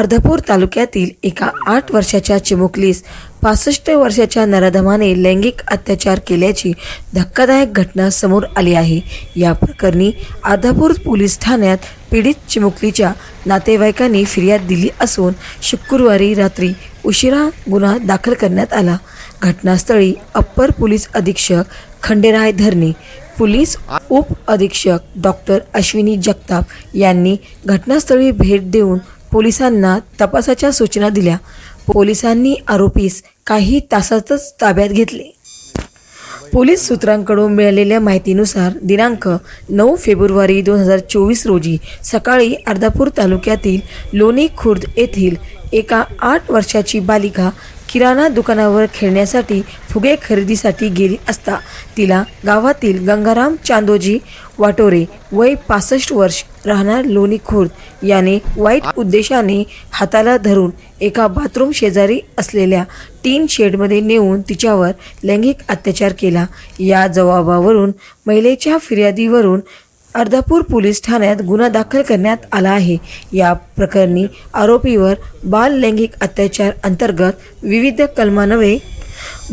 अर्धापूर तालुक्यातील एका आठ वर्षाच्या चिमुकलीस पासष्ट वर्षाच्या नराधमाने लैंगिक अत्याचार केल्याची धक्कादायक घटना समोर आली आहे. या प्रकरणी अर्धापूर पोलीस ठाण्यात पीडित चिमुकलीच्या नातेवाईकांनी फिर्याद दिली असून शुक्रवारी रात्री उशिरा गुन्हा दाखल करण्यात आला. घटनास्थळी अप्पर पोलीस अधीक्षक खंडेराय धरणे पोलीस उप अधीक्षक डॉक्टर अश्विनी जगताप यांनी घटनास्थळी भेट देऊन पोलिसांना तपासाच्या सूचना दिल्या. पोलिसांनी आरोपीस काही तासातच ताब्यात घेतले. पोलीस सूत्रांकडून मिळालेल्या माहितीनुसार दिनांक नऊ फेब्रुवारी दोन हजार चोवीस रोजी सकाळी अर्धापूर तालुक्यातील लोणी खुर्द येथील एका आठ वर्षाची बालिका किराणा दुकानावर खेळण्यासाठी फुगे खरेदीसाठी गेली असता तिला गावातील गंगाराम चांदोजी वाटोरे वय पासष्ट वर्ष राहणार लोणी खुर्द याने वाईट उद्देशाने हाताला धरून एका बाथरूम शेजारी असलेल्या टीन शेडमध्ये नेऊन तिच्यावर लैंगिक अत्याचार केला. या जबाबावरून महिलेच्या फिर्यादीवरून अर्धापूर पोलीस ठाण्यात गुन्हा दाखल करण्यात आला आहे. या प्रकरणी आरोपीवर बाल लैंगिक अत्याचार अंतर्गत विविध कलमानवे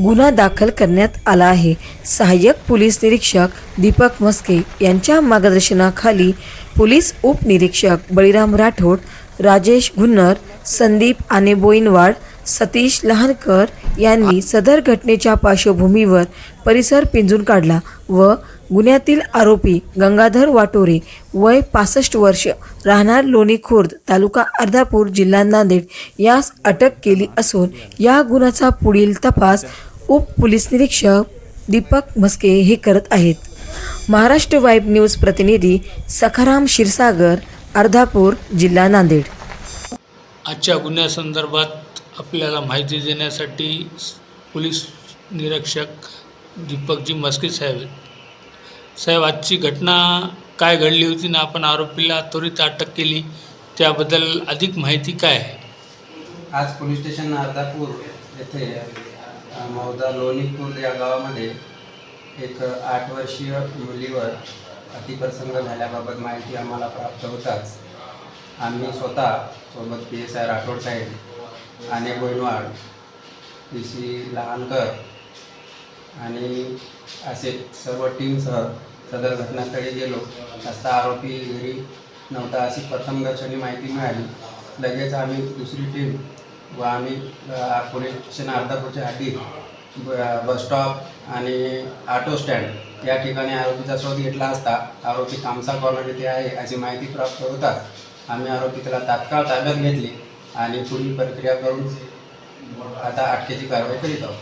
गुन्हा दाखल करण्यात आला आहे. सहाय्यक पोलीस निरीक्षक दीपक मस्के यांच्या मार्गदर्शनाखाली पोलीस उपनिरीक्षक बळीराम राठोड राजेश गुन्नर संदीप आने बोईनवाड सतीश लहानकर यांनी सदर घटनेच्या पार्श्वभूमीवर परिसर पिंजून काढला व गुन्ह्यातील आरोपी गंगाधर वाटोरे वय पासष्ट वर्ष राहणार लोणी खुर्द तालुका अर्धापूर जिल्हा नांदेड यास अटक केली असून या गुन्ह्याचा पुढील तपास उप पोलीस निरीक्षक दीपक म्हस्के हे करत आहेत. महाराष्ट्र वाईब न्यूज प्रतिनिधी सखाराम क्षीरसागर अर्धापूर जिल्हा नांदेड. आजच्या गुन्ह्यासंदर्भात आपल्याला माहिती देण्यासाठी पोलीस निरीक्षक दीपकजी मस्के साहेब आहेत. साहेब आजची घटना काय घडली होती ना आपण आरोपीला त्वरित अटक केली त्याबद्दल अधिक माहिती काय आहे? आज पोलीस स्टेशन अर्धापूर येथे मौदा लोणीपूर या गावामध्ये एक आठ वर्षीय मुलीवर अतिप्रसंग झाल्याबाबत माहिती आम्हाला प्राप्त होताच. आम्ही स्वतः सोबत पी एस आय राठोड साहेब आने गोयनवाड पी सी लहानकर आणि असे सर्व टीमसह सदर घटनास्थळी गेलो. असता आरोपी घरी नव्हता अशी प्रथम दर्शनी माहिती मिळाली. लगेच आम्ही दुसरी टीम व आम्ही अ, पोलीस स्टेशन अर्धापूरच्या हद्दीत ब- आणि ऑटो स्टँड या ठिकाणी आरोपीचा शोध घेतला असता आरोपी कामसा कॉर्नर येथे आहे अशी माहिती प्राप्त होताच आम्ही आरोपी त्याला तात्काळ ताब्यात घेतली. आणि पुढील प्रक्रिया करून आता अटकेची कारवाई करीत आहोत.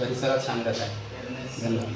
परिसरात सांगत आहे. धन्यवाद.